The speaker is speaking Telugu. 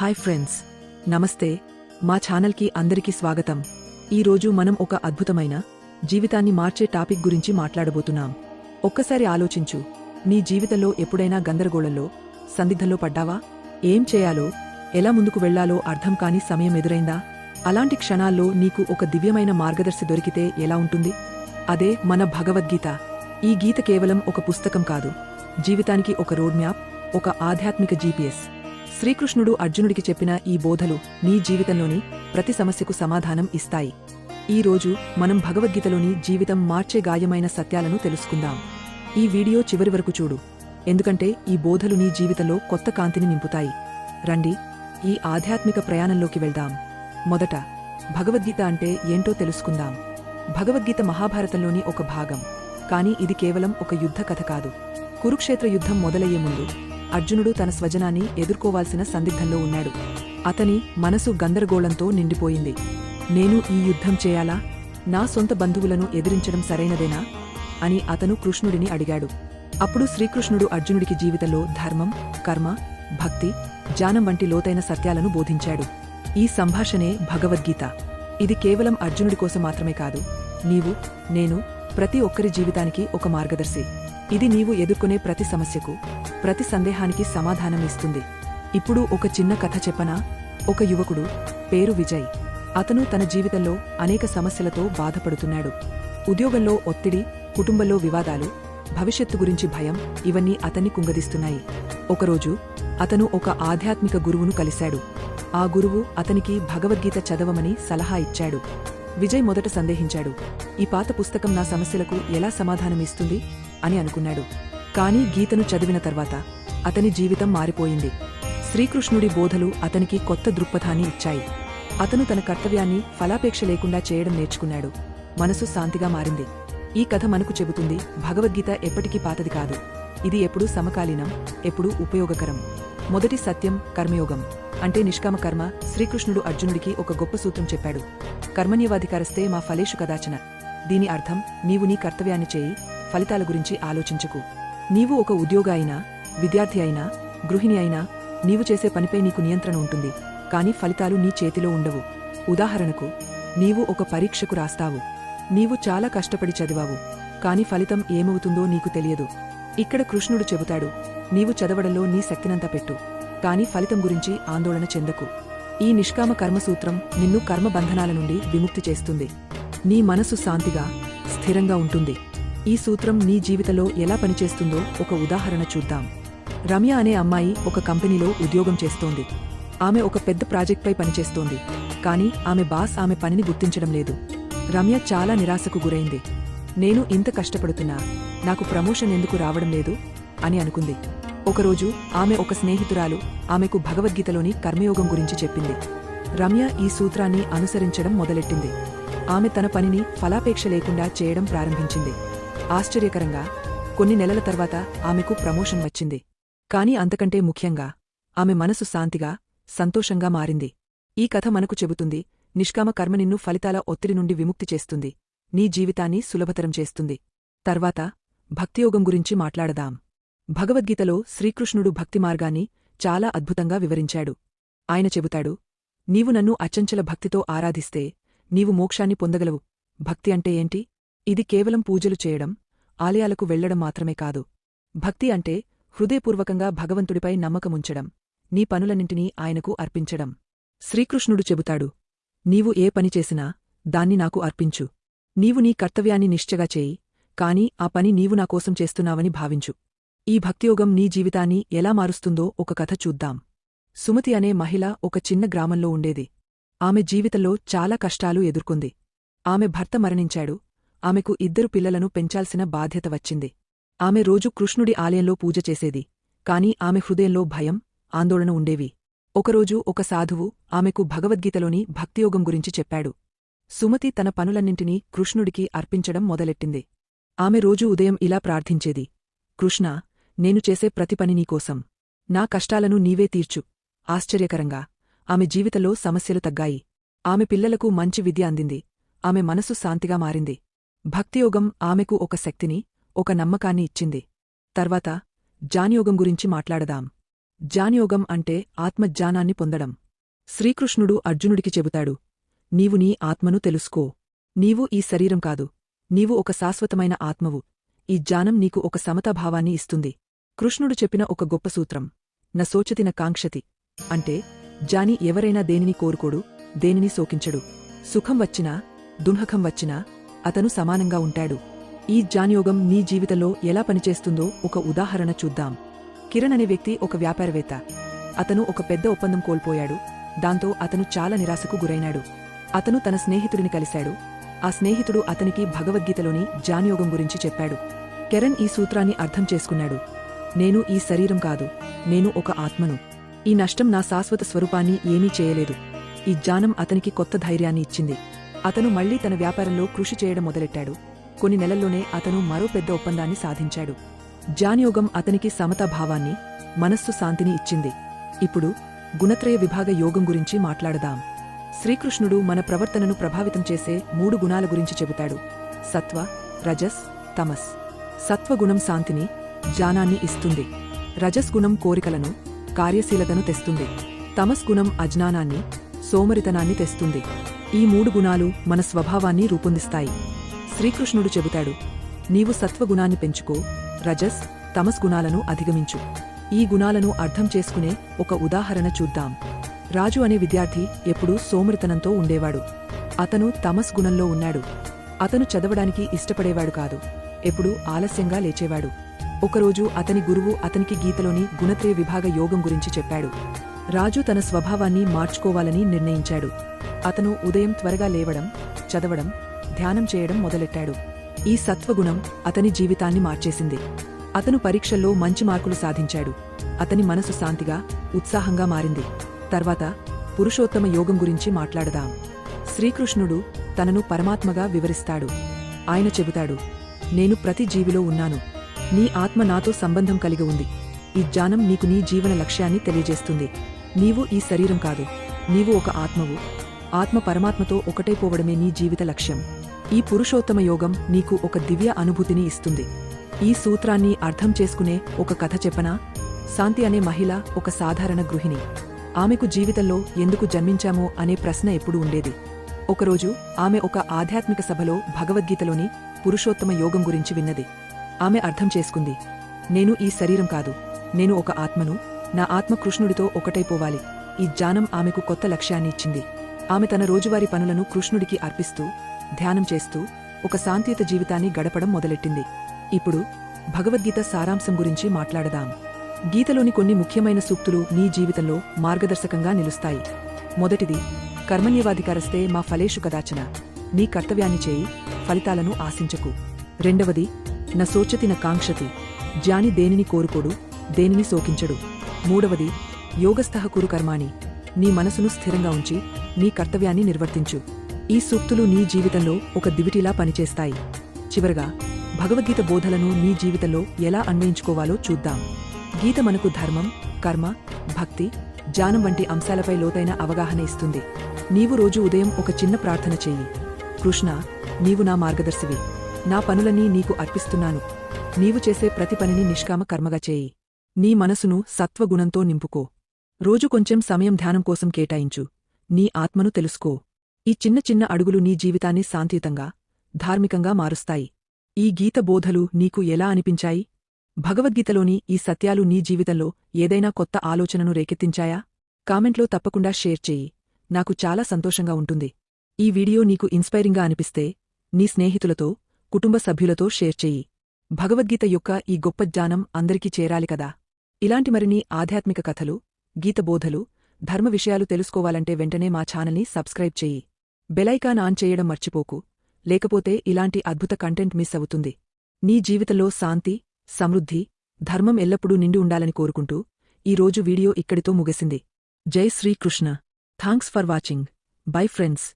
హాయ్ ఫ్రెండ్స్ నమస్తే. మా ఛానల్కి అందరికీ స్వాగతం. ఈరోజు మనం ఒక అద్భుతమైన జీవితాన్ని మార్చే టాపిక్ గురించి మాట్లాడబోతున్నాం. ఒక్కసారి ఆలోచించు. నీ జీవితంలో ఎప్పుడైనా గందరగోళంలో సందిగ్ధంలో పడ్డావా? ఏం చేయాలో ఎలా ముందుకు వెళ్ళాలో అర్థం కాని సమయం ఎదురైందా? అలాంటి క్షణాల్లో నీకు ఒక దివ్యమైన మార్గదర్శి దొరికితే ఎలా ఉంటుంది? అదే మన భగవద్గీత. ఈ గీత కేవలం ఒక పుస్తకం కాదు. జీవితానికి ఒక రోడ్ మ్యాప్ ఒక ఆధ్యాత్మిక జీపీఎస్. శ్రీకృష్ణుడు అర్జునుడికి చెప్పిన ఈ బోధలు నీ జీవితంలోని ప్రతి సమస్యకు సమాధానం ఇస్తాయి. ఈ రోజు మనం భగవద్గీతలోని జీవితం మార్చే గాయమైన సత్యాలను తెలుసుకుందాం. ఈ వీడియో చివరి వరకు చూడు. ఎందుకంటే ఈ బోధలు నీ జీవితంలో కొత్త కాంతిని నింపుతాయి. రండి ఈ ఆధ్యాత్మిక ప్రయాణంలోకి వెళ్దాం. మొదట భగవద్గీత అంటే ఏంటో తెలుసుకుందాం. భగవద్గీత మహాభారతంలోని ఒక భాగం. కాని ఇది కేవలం ఒక యుద్ధ కథ కాదు. కురుక్షేత్ర యుద్ధం మొదలయ్యే ముందు అర్జునుడు తన స్వజనాన్ని ఎదుర్కోవాల్సిన సందిగ్ధంలో ఉన్నాడు. అతని మనసు గందరగోళంతో నిండిపోయింది. నేను ఈ యుద్ధం చేయాలా? నా సొంత బంధువులను ఎదిరించడం సరైనదేనా? అని అతను కృష్ణుడిని అడిగాడు. అప్పుడు శ్రీకృష్ణుడు అర్జునుడికి జీవితంలో ధర్మం కర్మ భక్తి జ్ఞానం వంటి లోతైన సత్యాలను బోధించాడు. ఈ సంభాషణే భగవద్గీత. ఇది కేవలం అర్జునుడి కోసం మాత్రమే కాదు. నీవు నేను ప్రతి ఒక్కరి జీవితానికి ఒక మార్గదర్శి. ఇది నీవు ఎదుర్కొనే ప్రతి సమస్యకు ప్రతి సందేహానికి సమాధానం ఇస్తుంది. ఇప్పుడు ఒక చిన్న కథ చెప్పనా? ఒక యువకుడు పేరు విజయ్. అతను తన జీవితంలో అనేక సమస్యలతో బాధపడుతున్నాడు. ఉద్యోగంలో ఒత్తిడి కుటుంబంలో వివాదాలు భవిష్యత్తు గురించి భయం ఇవన్నీ అతన్ని కుంగదీస్తున్నాయి. ఒకరోజు అతను ఒక ఆధ్యాత్మిక గురువును కలిశాడు. ఆ గురువు అతనికి భగవద్గీత చదవమని సలహా ఇచ్చాడు. విజయ్ మొదట సందేహించాడు. ఈ పాత పుస్తకం నా సమస్యలకు ఎలా సమాధానమిస్తుంది అని అనుకున్నాడు. కాని గీతను చదివిన తర్వాత అతని జీవితం మారిపోయింది. శ్రీకృష్ణుడి బోధలు అతనికి కొత్త దృక్పథాన్ని ఇచ్చాయి. అతను తన కర్తవ్యాన్ని ఫలాపేక్ష లేకుండా చేయడం నేర్చుకున్నాడు. మనసు శాంతిగా మారింది. ఈ కథ మనకు చెబుతుంది భగవద్గీత ఎప్పటికీ పాతది కాదు. ఇది ఎప్పుడూ సమకాలీనం ఎప్పుడూ ఉపయోగకరం. మొదటి సత్యం కర్మయోగం. అంటే నిష్కామ కర్మ శ్రీకృష్ణుడు అర్జునుడికి ఒక గొప్ప సూత్రం చెప్పాడు. కర్మణ్యవాధికారస్తే మా ఫలేషు కదాచన. దీని అర్థం నీవు నీ కర్తవ్యాన్ని చేయి ఫలితాల గురించి ఆలోచించకు. నీవు ఒక ఉద్యోగ అయినా విద్యార్థి అయినా గృహిణి అయినా నీవు చేసే పనిపై నీకు నియంత్రణ ఉంటుంది. కాని ఫలితాలు నీ చేతిలో ఉండవు. ఉదాహరణకు నీవు ఒక పరీక్షకు రాస్తావు. నీవు చాలా కష్టపడి చదివావు. కాని ఫలితం ఏమవుతుందో నీకు తెలియదు. ఇక్కడ కృష్ణుడు చెబుతాడు నీవు చదవడంలో నీ శక్తినంతా పెట్టు. కాని ఫలితం గురించి ఆందోళన చెందకు. ఈ నిష్కామ కర్మసూత్రం నిన్ను కర్మబంధనాల నుండి విముక్తి చేస్తుంది. నీ మనసు శాంతిగా స్థిరంగా ఉంటుంది. ఈ సూత్రం నీ జీవితంలో ఎలా పనిచేస్తుందో ఒక ఉదాహరణ చూద్దాం. రమ్య అనే అమ్మాయి ఒక కంపెనీలో ఉద్యోగం చేస్తోంది. ఆమె ఒక పెద్ద ప్రాజెక్ట్పై పనిచేస్తోంది. కాని ఆమె బాస్ ఆమె పనిని గుర్తించడం లేదు. రమ్య చాలా నిరాశకు గురైంది. నేను ఇంత కష్టపడుతున్నా నాకు ప్రమోషన్ ఎందుకు రావడం లేదు? అని అనుకుంది. ఒకరోజు ఆమె ఒక స్నేహితురాలు ఆమెకు భగవద్గీతలోని కర్మయోగం గురించి చెప్పింది. రమ్య ఈ సూత్రాన్ని అనుసరించడం మొదలెట్టింది. ఆమె తన పనిని ఫలాపేక్ష లేకుండా చేయడం ప్రారంభించింది. ఆశ్చర్యకరంగా కొన్ని నెలల తర్వాత ఆమెకు ప్రమోషన్ వచ్చింది. కాని అంతకంటే ముఖ్యంగా ఆమె మనసు శాంతిగా సంతోషంగా మారింది. ఈ కథ మనకు చెబుతుంది నిష్కామ కర్మ నిన్ను ఫలితాల ఒత్తిడి నుండి విముక్తి చేస్తుంది. నీ జీవితాన్ని సులభతరం చేస్తుంది. తర్వాత భక్తియోగం గురించి మాట్లాడదాం. భగవద్గీతలో శ్రీకృష్ణుడు భక్తి మార్గాన్ని చాలా అద్భుతంగా వివరించాడు. ఆయన చెబుతాడు నీవు నన్ను అచంచల భక్తితో ఆరాధిస్తే నీవు మోక్షాన్ని పొందగలవు. భక్తి అంటే ఏంటి? ఇది కేవలం పూజలు చేయడం ఆలయాలకు వెళ్ళడం మాత్రమే కాదు. భక్తి అంటే హృదయపూర్వకంగా భగవంతుడిపై నమ్మకముంచడం నీ పనులన్నింటినీ ఆయనకు అర్పించడం. శ్రీకృష్ణుడు చెబుతాడు నీవు ఏ పని చేసినా దాన్ని నాకు అర్పించు. నీవు నీ కర్తవ్యాన్ని నిశ్చగా చేయి కాని ఆ పని నీవు నాకోసం చేస్తున్నావని భావించు. ఈ భక్తియోగం నీ జీవితాన్ని ఎలా మారుస్తుందో ఒక కథ చూద్దాం. సుమతి అనే మహిళ ఒక చిన్న గ్రామంలో ఉండేది. ఆమె జీవితంలో చాలా కష్టాలు ఎదుర్కొంది. ఆమె భర్త మరణించాడు ఆమెకు ఇద్దరు పిల్లలను పెంచాల్సిన బాధ్యత వచ్చింది. ఆమె రోజు కృష్ణుడి ఆలయంలో పూజ చేసేది. కాని ఆమె హృదయంలో భయం ఆందోళన ఉండేవి. ఒకరోజు ఒక సాధువు ఆమెకు భగవద్గీతలోని భక్తియోగం గురించి చెప్పాడు. సుమతి తన పనులన్నింటినీ కృష్ణుడికి అర్పించడం మొదలెట్టింది. ఆమె రోజూ ఉదయం ఇలా ప్రార్థించేది. కృష్ణ నేను చేసే ప్రతి పని నీకోసం నా కష్టాలను నీవే తీర్చు. ఆశ్చర్యకరంగా ఆమె జీవితంలో సమస్యలు తగ్గాయి. ఆమె పిల్లలకు మంచి విద్య అందింది. ఆమె మనసు శాంతిగా మారింది. భక్తియోగం ఆమెకు ఒక శక్తిని ఒక నమ్మకాన్ని ఇచ్చింది. తర్వాత జానియోగం గురించి మాట్లాడదాం. జాన్యోగం అంటే ఆత్మజ్ఞానాన్ని పొందడం. శ్రీకృష్ణుడు అర్జునుడికి చెబుతాడు నీవు నీ ఆత్మను తెలుసుకో. నీవు ఈ శరీరం కాదు. నీవు ఒక శాశ్వతమైన ఆత్మవు. ఈ జ్ఞానం నీకు ఒక సమతాభావాన్ని ఇస్తుంది. కృష్ణుడు చెప్పిన ఒక గొప్ప సూత్రం న సోచతిన కాంక్షతి. అంటే జాని ఎవరైనా దేనిని కోరుకోడు దేనిని శోకించడు. సుఖం వచ్చినా దున్హకం వచ్చినా అతను సమానంగా ఉంటాడు. ఈ జాన్యోగం నీ జీవితంలో ఎలా పనిచేస్తుందో ఒక ఉదాహరణ చూద్దాం. కిరణ్ అనే వ్యక్తి ఒక వ్యాపారవేత్త. అతను ఒక పెద్ద ఒప్పందం కోల్పోయాడు. దాంతో అతను చాలా నిరాశకు గురైనాడు. అతను తన స్నేహితుడిని కలిశాడు. ఆ స్నేహితుడు అతనికి భగవద్గీతలోని జాన్యోగం గురించి చెప్పాడు. కిరణ్ ఈ సూత్రాన్ని అర్థం చేసుకున్నాడు. నేను ఈ శరీరం కాదు. నేను ఒక ఆత్మను. ఈ నష్టం నా శాశ్వత స్వరూపాన్ని ఏమీ చేయలేదు. ఈ జ్ఞానం అతనికి కొత్త ధైర్యాన్ని ఇచ్చింది. అతను మళ్ళీ తన వ్యాపారంలో కృషి చేయడం మొదలెట్టాడు. కొన్ని నెలల్లోనే అతను మరో పెద్ద ఒప్పందాన్ని సాధించాడు. జాన్యోగం అతనికి సమతాభావాన్ని మనస్సు శాంతిని ఇచ్చింది. ఇప్పుడు గుణత్రయ విభాగ యోగం గురించి మాట్లాడదాం. శ్రీకృష్ణుడు మన ప్రవర్తనను ప్రభావితం చేసే మూడు గుణాల గురించి చెబుతాడు. సత్వ రజస్ తమస్. సత్వగుణం శాంతిని జ్ఞానాన్ని ఇస్తుంది. రజస్ గుణం కోరికలను కార్యశీలతను తెస్తుంది. తమస్ గుణం అజ్ఞానాన్ని సోమరితనాన్ని తెస్తుంది. ఈ మూడు గుణాలు మన స్వభావాన్ని రూపొందిస్తాయి. శ్రీకృష్ణుడు చెబుతాడు నీవు సత్వగుణాన్ని పెంచుకో రజస్ తమస్ గుణాలను అధిగమించు. ఈ గుణాలను అర్థం చేసుకునే ఒక ఉదాహరణ చూద్దాం. రాజు అనే విద్యార్థి ఎప్పుడూ సోమరితనంతో ఉండేవాడు. అతను తమస్ గుణంలో ఉన్నాడు. అతను చదవడానికి ఇష్టపడేవాడు కాదు. ఎప్పుడూ ఆలస్యంగా లేచేవాడు. ఒకరోజు అతని గురువు అతనికి గీతలోని గుణత్రయ విభాగ యోగం గురించి చెప్పాడు. రాజు తన స్వభావాన్ని మార్చుకోవాలని నిర్ణయించాడు. అతను ఉదయం త్వరగా లేవడం చదవడం ధ్యానం చేయడం మొదలెట్టాడు. ఈ సత్వగుణం అతని జీవితాన్ని మార్చేసింది. అతను పరీక్షల్లో మంచి మార్కులు సాధించాడు. అతని మనసు శాంతిగా ఉత్సాహంగా మారింది. తర్వాత పురుషోత్తమ యోగం గురించి మాట్లాడదాం. శ్రీకృష్ణుడు తనను పరమాత్మగా వివరిస్తాడు. ఆయన చెబుతాడు నేను ప్రతి జీవిలో ఉన్నాను. నీ ఆత్మ నాతో సంబంధం కలిగి ఉంది. ఈ జ్ఞానం నీకు నీ జీవన లక్ష్యాన్ని తెలియజేస్తుంది. నీవు ఈ శరీరం కాదు. నీవు ఒక ఆత్మవు. ఆత్మ పరమాత్మతో ఒకటైపోవడమే నీ జీవిత లక్ష్యం. ఈ పురుషోత్తమ యోగం నీకు ఒక దివ్య అనుభూతిని ఇస్తుంది. ఈ సూత్రాన్ని అర్థం చేసుకునే ఒక కథ చెప్పనా? శాంతి అనే మహిళ ఒక సాధారణ గృహిణి. ఆమెకు జీవితంలో ఎందుకు జన్మించామో అనే ప్రశ్న ఎప్పుడూ ఉండేది. ఒకరోజు ఆమె ఒక ఆధ్యాత్మిక సభలో భగవద్గీతలోని పురుషోత్తమ యోగం గురించి విన్నది. ఆమె అర్థం చేసుకుంది. నేను ఈ శరీరం కాదు. నేను ఒక ఆత్మను నా ఆత్మ కృష్ణుడితో ఒకటైపోవాలి. ఈ జ్ఞానం ఆమెకు కొత్త లక్ష్యాన్ని ఇచ్చింది. ఆమె తన రోజువారీ పనులను కృష్ణుడికి అర్పిస్తూ ధ్యానం చేస్తూ ఒక శాంతియుత జీవితాన్ని గడపడం మొదలెట్టింది. ఇప్పుడు భగవద్గీత సారాంశం గురించి మాట్లాడదాం. గీతలోని కొన్ని ముఖ్యమైన సూక్తులు నీ జీవితంలో మార్గదర్శకంగా నిలుస్తాయి. మొదటిది కర్మణ్యవాధికారస్తే మా ఫలేషు కదాచన. నీ కర్తవ్యాన్ని చేయి ఫలితాలను ఆశించకు. రెండవది న సోచతి న కాంక్షతి. జ్ఞాని దేనిని కోరుకోడు దేనిని శోకించడు. మూడవది యోగస్థః కురు కర్మాణి. నీ మనసును స్థిరంగా ఉంచి నీ కర్తవ్యాన్ని నిర్వర్తించు. ఈ సూక్తులు నీ జీవితంలో ఒక దివిటిలా పనిచేస్తాయి. చివరగా భగవద్గీత బోధలను నీ జీవితంలో ఎలా అన్వయించుకోవాలో చూద్దాం. గీత మనకు ధర్మం కర్మ భక్తి జ్ఞానం వంటి అంశాలపై లోతైన అవగాహన ఇస్తుంది. నీవు రోజు ఉదయం ఒక చిన్న ప్రార్థన చెయ్యి కృష్ణ నీవు నా మార్గదర్శివి. నా పనులన్నీ నీకు అర్పిస్తున్నాను. నీవు చేసే ప్రతి పనిని నిష్కామ కర్మగా చేయి. నీ మనసును సత్వగుణంతో నింపుకో. రోజు కొంచెం సమయం ధ్యానం కోసం కేటాయించు. నీ ఆత్మను తెలుసుకో. ఈ చిన్న చిన్న అడుగులు నీ జీవితాన్ని శాంతియుతంగా ధార్మికంగా మారుస్తాయి. ఈ గీత బోధలు నీకు ఎలా అనిపించాయి? భగవద్గీతలోని ఈ సత్యాలు నీ జీవితంలో ఏదైనా కొత్త ఆలోచనను రేకెత్తించాయా? కామెంట్లో తప్పకుండా షేర్ చెయ్యి నాకు చాలా సంతోషంగా ఉంటుంది. ఈ వీడియో నీకు ఇన్స్పైరింగ్గా అనిపిస్తే నీ స్నేహితులతో కుటుంబ సభ్యులతో షేర్ చెయ్యి భగవద్గీత యొక్క ఈ గొప్ప జ్ఞానం అందరికీ చేరాలి కదా? ఇలాంటి మరిన్ని ఆధ్యాత్మిక కథలు గీతబోధలు ధర్మ విషయాలు తెలుసుకోవాలంటే వెంటనే మా ఛానల్ని సబ్స్క్రైబ్ చెయ్యి. బెలైకాన్ ఆన్ చేయడం మర్చిపోకు. లేకపోతే ఇలాంటి అద్భుత కంటెంట్ మిస్ అవుతుంది. నీ జీవితంలో శాంతి సమృద్ధి ధర్మం ఎల్లప్పుడూ నిండి ఉండాలని కోరుకుంటూ ఈరోజు వీడియో ఇక్కడితో ముగిసింది. జై Sri Krishna. Thanks for watching. Bye friends.